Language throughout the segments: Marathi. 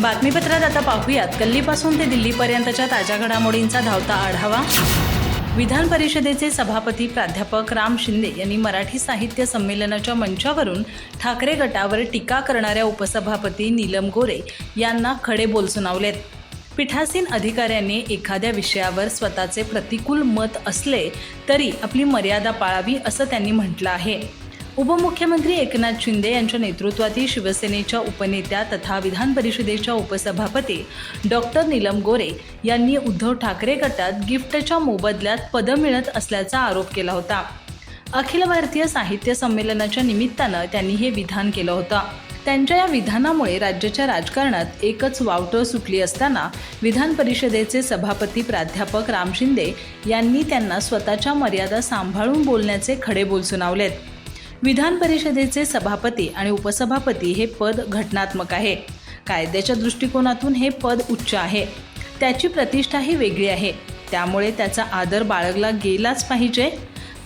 बातमीपत्रात आता पाहूयात. गल्लीपासून ते दिल्लीपर्यंतच्या ताज्या घडामोडींचा धावता आढावा. विधान परिषदेचे सभापती प्राध्यापक राम शिंदे यांनी मराठी साहित्य संमेलनाच्या मंचावरून ठाकरे गटावर टीका करणाऱ्या उपसभापती नीलम गोरे यांना खडे बोल सुनावलेत पीठासीन अधिकाऱ्यांनी एखाद्या विषयावर स्वतःचे प्रतिकूल मत असले तरी आपली मर्यादा पाळावी असं त्यांनी म्हटलं आहे. उपमुख्यमंत्री एकनाथ शिंदे यांच्या नेतृत्वातील शिवसेनेच्या उपनेत्या तथा विधान परिषदेच्या उपसभापती डॉक्टर नीलम गोरे यांनी उद्धव ठाकरे गटात गिफ्टच्या मोबदल्यात पदं मिळत असल्याचा आरोप केला होता. अखिल भारतीय साहित्य संमेलनाच्या निमित्तानं त्यांनी हे विधान केलं होतं. त्यांच्या या विधानामुळे राज्याच्या राजकारणात एकच वावटं सुटली असताना विधान परिषदेचे सभापती प्राध्यापक राम शिंदे यांनी त्यांना स्वतःच्या मर्यादा सांभाळून बोलण्याचे खडे बोल सुनावलेत विधान परिषदेचे सभापती आणि उपसभापती हे पद घटनात्मक आहे. कायद्याच्या दृष्टिकोनातून हे पद उच्च आहे. त्याची प्रतिष्ठाही वेगळी आहे. त्यामुळे त्याचा आदर बाळगला गेलाच पाहिजे.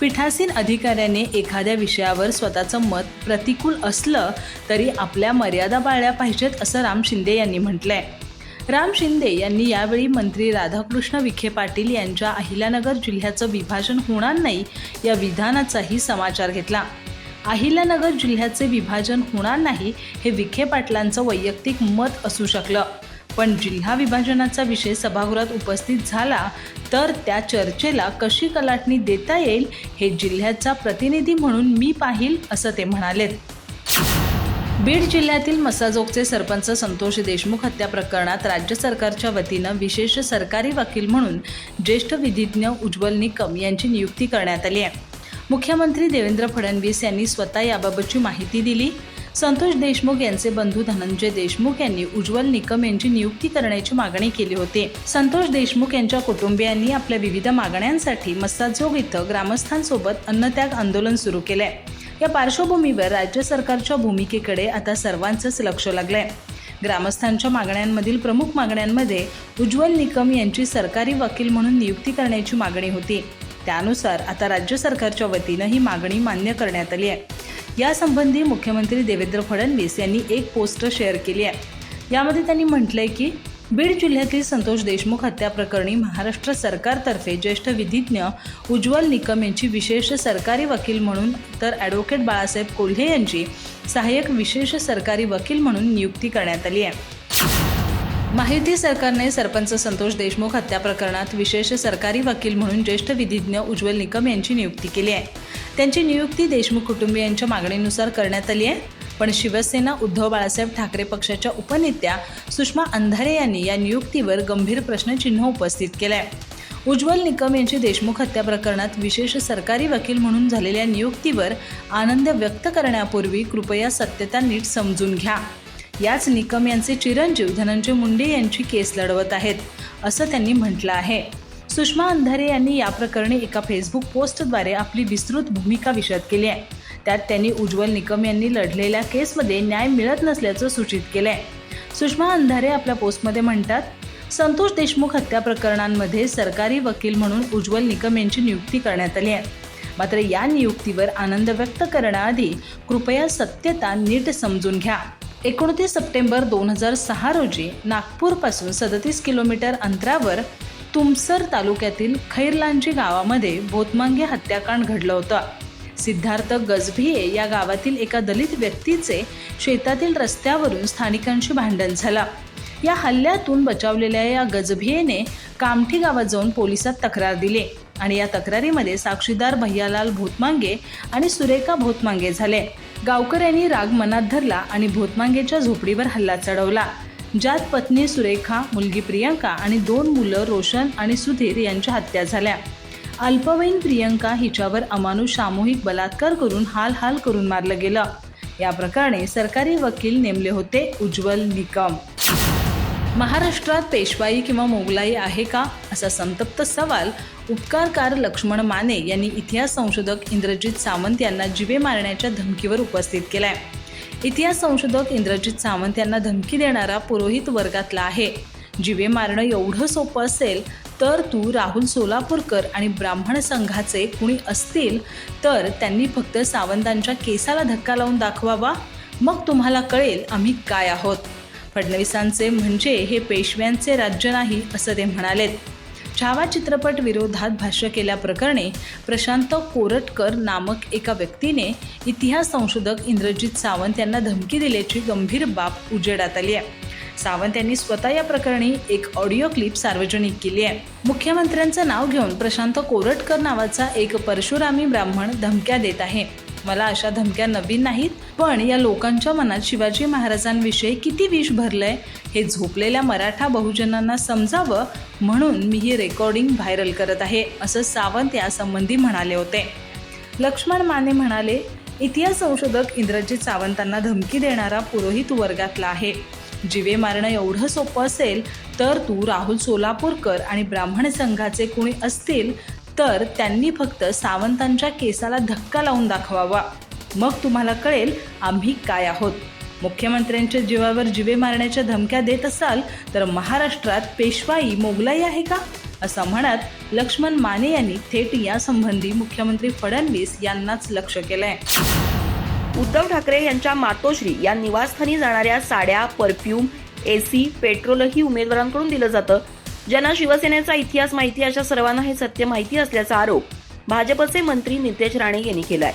पीठासीन अधिकाऱ्याने एखाद्या विषयावर स्वतःचं मत प्रतिकूल असलं तरी आपल्या मर्यादा पाळल्या पाहिजेत असं राम शिंदे यांनी म्हटलंय. राम शिंदे यांनी यावेळी मंत्री राधाकृष्ण विखे पाटील यांच्या अहिल्यानगर जिल्ह्याचं विभाजन होणार नाही या विधानाचाही समाचार घेतला. अहिल्यानगर जिल्ह्याचे विभाजन होणार नाही हे विखे पाटलांचं वैयक्तिक मत असू शकलं. पण जिल्हा विभाजनाचा विषय सभागृहात उपस्थित झाला तर त्या चर्चेला कशी कलाटणी देता येईल हे जिल्ह्याचा प्रतिनिधी म्हणून मी पाहिल असं ते म्हणालेत बीड जिल्ह्यातील मसाजोगचे सरपंच संतोष देशमुख हत्या प्रकरणात राज्य सरकारच्या वतीनं विशेष सरकारी वकील म्हणून ज्येष्ठ विधिज्ञ उज्ज्वल निकम यांची नियुक्ती करण्यात आली आहे. मुख्यमंत्री देवेंद्र फडणवीस यांनी स्वतः याबाबतची माहिती दिली. संतोष देशमुख यांचे बंधू धनंजय देशमुख यांनी उज्ज्वल निकम यांची नियुक्ती करण्याची मागणी केली होती. संतोष देशमुख यांच्या कुटुंबियांनी आपल्या विविध मागण्यांसाठी मस्ताजोग इथं ग्रामस्थांसोबत अन्नत्याग आंदोलन सुरू केलंय. या पार्श्वभूमीवर राज्य सरकारच्या भूमिकेकडे आता सर्वांचंच लक्ष लागलंय. ग्रामस्थांच्या मागण्यांमधील प्रमुख मागण्यांमध्ये उज्ज्वल निकम यांची सरकारी वकील म्हणून नियुक्ती करण्याची मागणी होती. त्यानुसार आता राज्य सरकारच्या वतीनं ही मागणी मान्य करण्यात आली आहे. यासंबंधी मुख्यमंत्री देवेंद्र फडणवीस यांनी एक पोस्ट शेअर केली आहे. यामध्ये त्यांनी म्हटलंय की बीड जिल्ह्यातील संतोष देशमुख हत्या प्रकरणी महाराष्ट्र सरकारतर्फे ज्येष्ठ विधिज्ञ उज्ज्वल निकम यांची विशेष सरकारी वकील म्हणून तर ॲडव्होकेट बाळासाहेब कोल्हे यांची सहाय्यक विशेष सरकारी वकील म्हणून नियुक्ती करण्यात आली आहे. माहिती सरकारने सरपंच संतोष देशमुख हत्या प्रकरणात विशेष सरकारी वकील म्हणून ज्येष्ठ विधिज्ञ उज्ज्वल निकम यांची नियुक्ती केली आहे. त्यांची नियुक्ती देशमुख कुटुंबियांच्या मागणीनुसार करण्यात आली आहे. पण शिवसेना उद्धव बाळासाहेब ठाकरे पक्षाच्या उपनेत्या सुषमा अंधारे यांनी या नियुक्तीवर गंभीर प्रश्नचिन्ह उपस्थित केलं आहे उज्ज्वल निकम यांची देशमुख हत्या प्रकरणात विशेष सरकारी वकील म्हणून झालेल्या नियुक्तीवर आनंद व्यक्त करण्यापूर्वी कृपया सत्यता नीट समजून घ्या. याच निकम यांचे चिरंजीव धनंजय मुंडे यांची केस लढवत आहेत असं त्यांनी म्हटलं आहे. सुषमा अंधारे यांनी या प्रकरणी एका फेसबुक पोस्टद्वारे आपली विस्तृत भूमिका विशद केली आहे. त्यात त्यांनी उज्ज्वल निकम यांनी लढलेल्या केसमध्ये न्याय मिळत नसल्याचं सूचित केलं आहे सुषमा अंधारे आपल्या पोस्टमध्ये म्हणतात संतोष देशमुख हत्या प्रकरणांमध्ये सरकारी वकील म्हणून उज्ज्वल निकम यांची नियुक्ती करण्यात आली आहे. मात्र या नियुक्तीवर आनंद व्यक्त करण्याआधी कृपया सत्यता नीट समजून घ्या. एकोणतीस सप्टेंबर दोन हजार सहा रोजी नागपूरपासून सदतीस किलोमीटर अंतरावर तुमसर तालुक्यातील खैरलांजी गावामध्ये भोतमांगे हत्याकांड घडलं होतं. सिद्धार्थ गजभिये या गावातील एका दलित व्यक्तीचे शेतातील रस्त्यावरून स्थानिकांशी भांडण झालं. या हल्ल्यातून बचावलेल्या या गजभियेने कामठी गावात जाऊन पोलिसात तक्रार दिली आणि या तक्रारीमध्ये साक्षीदार भैयालाल भोतमांगे आणि सुरेखा भोतमांगे झाले. गावकऱ्यांनी राग मनात धरला आणि भोतमांगेच्या झोपडीवर हल्ला चढवला. ज्यात पत्नी सुरेखा मुलगी प्रियंका आणि दोन मुलं रोशन आणि सुधीर यांच्या हत्या झाल्या. अल्पवयीन प्रियंका हिच्यावर अमानुष सामूहिक बलात्कार करून हाल हाल करून मारलं गेलं. या प्रकरणी सरकारी वकील नेमले होते उज्ज्वल निकम. महाराष्ट्रात पेशवाई किंवा मोगलाई आहे का असा संतप्त सवाल उपकारकार लक्ष्मण माने यांनी इतिहास संशोधक इंद्रजित सावंत यांना जिवे मारण्याच्या धमकीवर उपस्थित केलाय. इतिहास संशोधक इंद्रजित सावंत यांना धमकी देणारा पुरोहित वर्गातला आहे. जिवे मारणं एवढं सोपं असेल तर तू राहुल सोलापूरकर आणि ब्राह्मण संघाचे कुणी असतील तर त्यांनी फक्त सावंतांच्या केसाला धक्का लावून दाखवावा. मग तुम्हाला कळेल आम्ही काय आहोत. फडणवीसांचे म्हणजे हे पेशव्यांचे राज्य नाही असं ते म्हणालेत. छावा चित्रपट विरोधात भाष्य केल्याप्रकरणी प्रशांत कोरटकर नामक एका व्यक्तीने इतिहास संशोधक इंद्रजित सावंत यांना धमकी दिल्याची गंभीर बाब उजेडात आली आहे. सावंत यांनी स्वतः या प्रकरणी एक ऑडिओ क्लिप सार्वजनिक केली आहे. मुख्यमंत्र्यांचं नाव घेऊन प्रशांत कोरटकर नावाचा एक परशुरामी ब्राह्मण धमक्या देत आहे. मला अशा धमक्या नवीन नाहीत पण या लोकांच्या मनात शिवाजी महाराजांविषयी किती विष भरलंय हे झोपलेल्या मराठा बहुजनांना समजावं म्हणून मी ही रेकॉर्डिंग व्हायरल करत आहे असं सावंत यासंबंधी म्हणाले होते. लक्ष्मण माने म्हणाले इतिहास संशोधक इंद्रजित सावंतांना धमकी देणारा पुरोहित वर्गातला आहे. जिवे मारणं एवढं सोपं असेल तर तू राहुल सोलापूरकर आणि ब्राह्मण संघाचे कुणी असतील तर त्यांनी फक्त सावंतांच्या केसाला धक्का लावून दाखवावा. मग तुम्हाला कळेल आम्ही काय आहोत. मुख्यमंत्र्यांच्या जीवावर जिवे मारण्याच्या धमक्या देत असाल तर महाराष्ट्रात पेशवाई मोगलाई आहे का? असं म्हणत लक्ष्मण माने यांनी थेट यासंबंधी मुख्यमंत्री फडणवीस यांनाच लक्ष केलंय. उद्धव ठाकरे यांच्या मातोश्री या निवासस्थानी जाणाऱ्या साड्या परफ्यूम एसी पेट्रोलही उमेदवारांकडून दिलं जातं. ज्यांना शिवसेनेचा इतिहास माहिती अशा सर्वांना हे सत्य माहिती असल्याचा आरोप भाजपचे मंत्री नितेश राणे यांनी केलाय.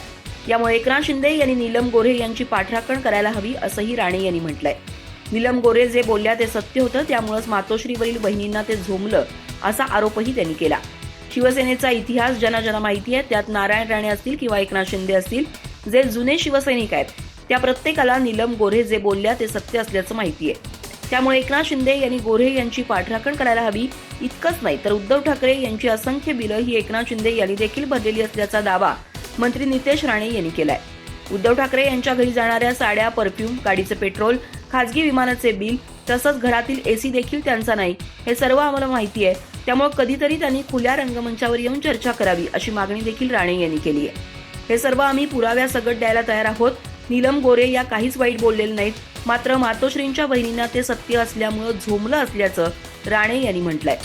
यामुळे एकनाथ शिंदे यांनी नीलम गोऱ्हे यांची पाठराखण करायला हवी असंही राणे यांनी म्हटलंय. नीलम गोरे जे बोलल्या ते सत्य होतं त्यामुळेच मातोश्रीवरील बहिणींना ते झोमलं असा आरोपही त्यांनी केला. शिवसेनेचा इतिहास ज्यांना ज्यांना माहिती आहे त्यात नारायण राणे असतील किंवा एकनाथ शिंदे असतील जे जुने शिवसैनिक आहेत त्या प्रत्येकाला नीलम गोरे जे बोलल्या ते सत्य असल्याचं माहिती आहे. त्यामुळे एकनाथ शिंदे यांनी गोऱ्हे यांची पाठराखण करायला हवी इतकंच नाही तर उद्धव ठाकरे यांची असंख्य बिलं ही एकनाथ शिंदे यांनी देखील भरलेली असल्याचा दावा मंत्री नितेश राणे यांनी केलाय. उद्धव ठाकरे यांच्या घरी जाणाऱ्या साड्या परफ्यूम गाडीचं पेट्रोल खाजगी विमानाचे बिल तसंच घरातील एसी देखील त्यांचा नाही हे सर्व आम्हाला माहिती आहे. त्यामुळे कधीतरी त्यांनी खुल्या रंगमंचावर येऊन चर्चा करावी अशी मागणी देखील राणे यांनी केली आहे. हे सर्व आम्ही पुराव्यासकट द्यायला तयार आहोत. नीलम गोरे या काहीच वाईट बोललेले नाहीत. मात्र मातोश्रींच्या बहिणींना ते सत्य असल्यामुळं झोमलं असल्याचं राणे यांनी म्हटलंय.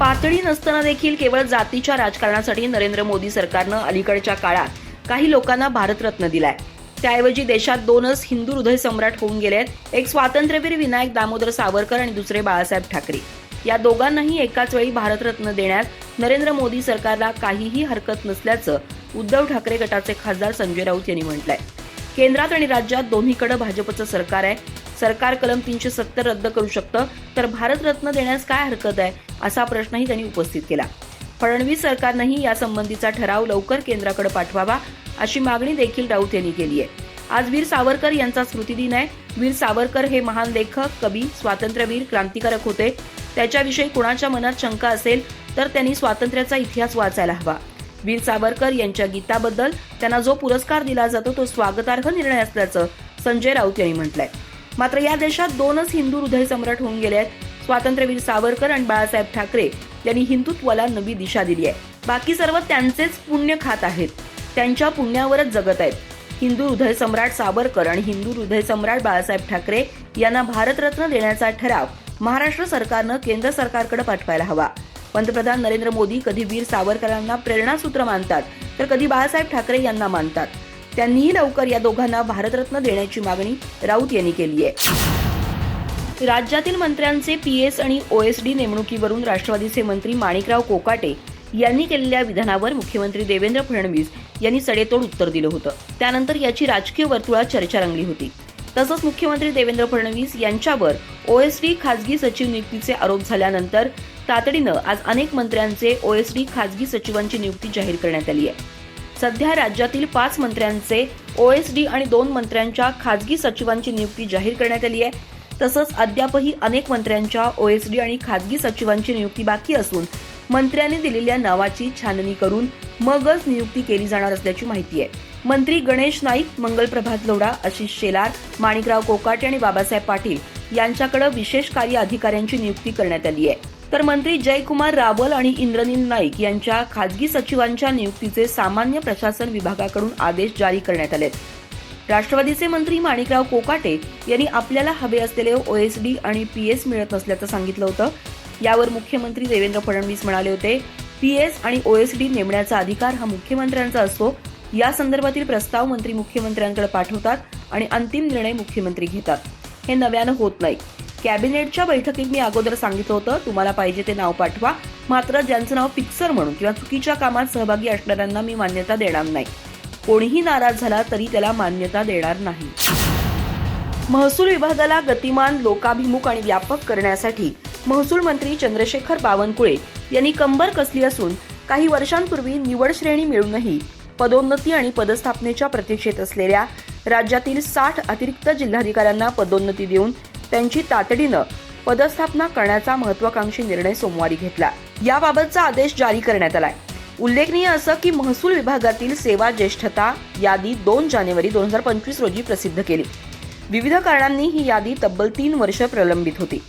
पातळी नसताना देखील केवळ जातीच्या राजकारणासाठी नरेंद्र मोदी सरकारनं अलीकडच्या काळात काही लोकांना भारतरत्न दिलाय. त्याऐवजी देशात दोनच हिंदू हृदय सम्राट होऊन गेले आहेत एक स्वातंत्र्यवीर विनायक दामोदर सावरकर आणि दुसरे बाळासाहेब ठाकरे. या दोघांनाही एकाच वेळी भारतरत्न देण्यात नरेंद्र मोदी सरकारला काहीही हरकत नसल्याचं उद्धव ठाकरे गटाचे खासदार संजय राऊत यांनी म्हटलंय. केंद्रात आणि राज्यात दोन्हीकडे भाजपचं सरकार आहे. सरकार कलम तीनशे सत्तर रद्द करू शकतं. तर भारतरत्न देण्यास काय हरकत आहे? असा प्रश्नही त्यांनी उपस्थित केला. फडणवीस सरकारनंही यासंबंधीचा ठराव लवकर केंद्राकडे पाठवावा अशी मागणी देखील राऊत यांनी केली आहे. आज वीर सावरकर यांचा स्मृतिदिन आहे. वीर सावरकर हे महान लेखक कवी स्वातंत्र्यवीर क्रांतिकारक होते. त्याच्याविषयी कुणाच्या मनात शंका असेल तर त्यांनी स्वातंत्र्याचा इतिहास वाचायला हवा. वीर सावरकर यांच्या गीताबद्दल त्यांना जो पुरस्कार दिला जातो तो स्वागतार्ह निर्णय असल्याचं संजय राऊत यांनी म्हटलंय. मात्र या देशात दोनच हिंदू हृदय सम्राट होऊन गेले आहेत. स्वातंत्र्यवीर सावरकर आणि बाळासाहेब ठाकरे यांनी हिंदुत्वाला नवी दिशा दिली आहे. बाकी सर्व त्यांचेच पुण्य खात आहेत. त्यांच्या पुण्यावरच जगत आहेत. हिंदू हृदय सम्राट सावरकर आणि हिंदू हृदय सम्राट बाळासाहेब ठाकरे यांना भारतरत्न देण्याचा ठराव महाराष्ट्र सरकारनं केंद्र सरकारकडे पाठवायला हवा. पंतप्रधान नरेंद्र मोदी कधी वीर सावरकरांना प्रेरणासूत्र मानतात तर कधी बाळासाहेब ठाकरे यांना मानतात. त्यांनीही लवकर या दोघांना भारतरत्न देण्याची मागणी राऊत यांनी केली आहे. राज्यातील मंत्र्यांचे पीएस आणि ओएसडी नेमणुकीवरून राष्ट्रवादीचे मंत्री माणिकराव कोकाटे यांनी केलेल्या विधानावर मुख्यमंत्री देवेंद्र फडणवीस यांनी सडेतोड उत्तर दिलं होतं. त्यानंतर याची राजकीय वर्तुळात चर्चा रंगली होती. तसंच मुख्यमंत्री देवेंद्र फडणवीस यांच्यावर ओएसडी खासगी सचिव नियुक्तीचे आरोप झाल्यानंतर तातडीनं आज अनेक मंत्र्यांचे ओएसडी खासगी सचिवांची नियुक्ती जाहीर करण्यात आली आहे. सध्या राज्यातील पाच मंत्र्यांचे ओएसडी आणि दोन मंत्र्यांच्या खासगी सचिवांची नियुक्ती जाहीर करण्यात आली आहे. तसंच अद्यापही अनेक मंत्र्यांच्या ओएसडी आणि खासगी सचिवांची नियुक्ती बाकी असून मंत्र्यांनी दिलेल्या नावाची छाननी करून मगच नियुक्ती केली जाणार असल्याची माहिती आहे. मंत्री गणेश नाईक मंगल प्रभात लोढा आशिष शेलार माणिकराव कोकाटे आणि बाबासाहेब पाटील यांच्याकडे विशेष कार्य अधिकाऱ्यांची नियुक्ती करण्यात आली आहे. तर मंत्री जयकुमार रावल आणि इंद्रनील नाईक यांच्या खाजगी सचिवांच्या नियुक्तीचे सामान्य प्रशासन विभागाकडून आदेश जारी करण्यात आले. राष्ट्रवादीचे मंत्री माणिकराव कोकाटे यांनी आपल्याला हवे असलेले ओएसडी आणि पीएस मिळत नसल्याचं सांगितलं होतं. यावर मुख्यमंत्री देवेंद्र फडणवीस म्हणाले होते पीएस आणि ओएसडी नेमण्याचा अधिकार हा मुख्यमंत्र्यांचा असतो या संदर्भातील प्रस्ताव मंत्री मुख्यमंत्र्यांकडे पाठवतात आणि अंतिम निर्णय मुख्यमंत्री घेतात. हे नव्यानं होत नाही. कॅबिनेटच्या बैठकीत मी अगोदर सांगितलं होतं तुम्हाला पाहिजे ते नाव पाठवा. मात्र ज्यांचं नाव फिक्सर म्हणून किंवा चुकीच्या कामात सहभागी असणाऱ्यांना मी मान्यता देणार नाही. कोणीही नाराज झाला तरी त्याला मान्यता देणार नाही. महसूल विभागाला गतिमान लोकाभिमुख आणि व्यापक करण्यासाठी महसूल मंत्री चंद्रशेखर बावनकुळे यांनी कंबर कसली असून काही वर्षांपूर्वी निवड श्रेणी मिळूनही पदोन्नती आणि पदस्थापनेच्या प्रतीक्षेत असलेल्या राज्यातील साठ अतिरिक्त जिल्हाधिकाऱ्यांना पदोन्नती देऊन त्यांची तातडीनं पदस्थापना करण्याचा महत्वाकांक्षी निर्णय सोमवारी घेतला. याबाबतचा आदेश जारी करण्यात आलाय. उल्लेखनीय असं की महसूल विभागातील सेवा ज्येष्ठता यादी दोन जानेवारी दोन हजार पंचवीस रोजी प्रसिद्ध केली. विविध कारणांनी ही यादी तब्बल तीन वर्ष प्रलंबित होती.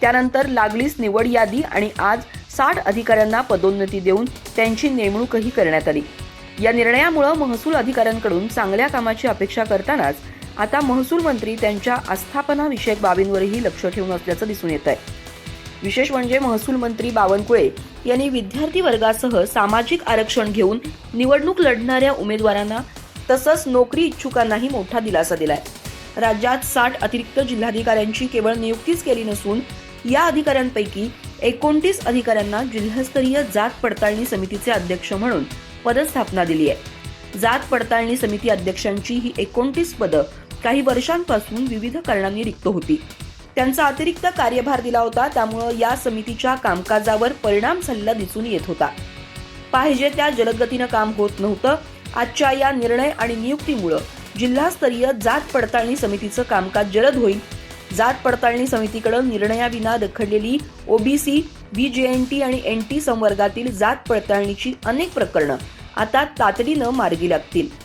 त्यानंतर लागलीच निवड यादी आणि आज साठ अधिकाऱ्यांना पदोन्नती देऊन त्यांची नेमणूकही करण्यात आली. या निर्णयामुळे महसूल अधिकाऱ्यांकडून चांगल्या कामाची अपेक्षा करतानाच आता महसूल मंत्री त्यांच्या आस्थापना विषयक बाबींवरही लक्ष ठेवून असल्याचं दिसून येत आहे. विशेष म्हणजे महसूल मंत्री बावनकुळे यांनी विद्यार्थी वर्गासह सामाजिक आरक्षण घेऊन निवडणूक लढणाऱ्या उमेदवारांना तसंच नोकरी इच्छुकांनाही मोठा दिलासा दिलाय. राज्यात साठ अतिरिक्त जिल्हाधिकाऱ्यांची केवळ नियुक्तीच केली नसून या अधिकाऱ्यांपैकी एकोणतीस अधिकाऱ्यांना जिल्हास्तरीय जात पडताळणी समितीचे अध्यक्ष म्हणून पदस्थापना दिली आहे. जात पडताळणी समिती अध्यक्षांची ही एकोणतीस पदं काही वर्षांपासून विविध कारणांनी रिक्त होती. त्यांचा अतिरिक्त कार्यभार दिला होता त्यामुळं या समितीच्या कामकाजावर परिणाम झालेला दिसून येत होता. पाहिजे त्या जलदगतीनं काम होत नव्हतं. आजच्या या निर्णय आणि नियुक्तीमुळं जिल्हास्तरीय जात पडताळणी समितीचं कामकाज जलद होईल. जात पडताळणी समितीकडे निर्णयाविना रखडलेली ओबीसी बीजेएनटी आणि एन टी संवर्गातील जात पडताळणीची अनेक प्रकरणं आता तातडीनं मार्गी लागतील.